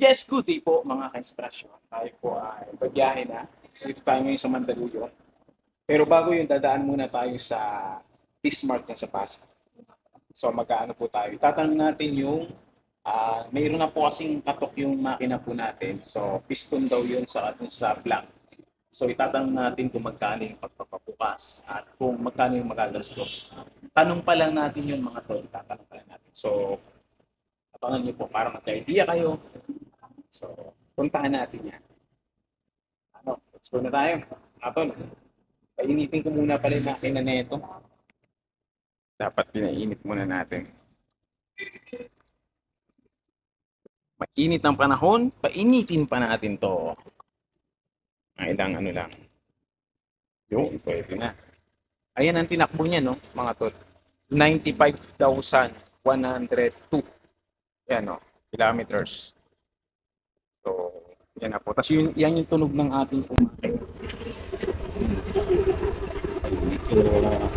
Yes, good day po mga ka-inspirasyon. Tayo po ay bagyahe na. Dito tayo ngayon sa Mandaluyong. Pero bago yun, dadaan muna tayo sa T-Smart na sa Pasig. So magkaano po tayo? Tatanong natin yung ah mayroon na po kasing katok yung makina po natin. So piston daw yun sa atin sa plug. So itatanong natin kung magkano yung pagpapabukas at kung magkano yung magagastos. Tanong pa lang natin yun mga tol. Tatanong pa lang natin. So abangan niyo po para magka-idea kayo So, puntahan natin yan. Ano, let's go na tayo. Atol, painitin ko muna pala yung makina na ito. Dapat pinainit muna natin. Mainit ang panahon, painitin pa natin to. Ang ilang ano lang. Yung, pwede na. Ayan ang tinakbo niya, no, mga tol. 95,102. Yan, no, kilometers. Yan na po. Tapos yun, yan yung tunog ng ating kumain. Ito,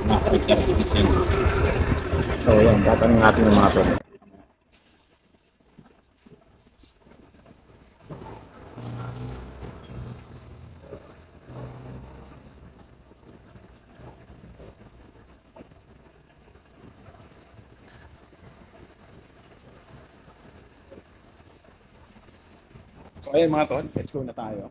nakakita So, yan. Tatanong natin yung mga to. So, ayun mga tol. Let's go na tayo.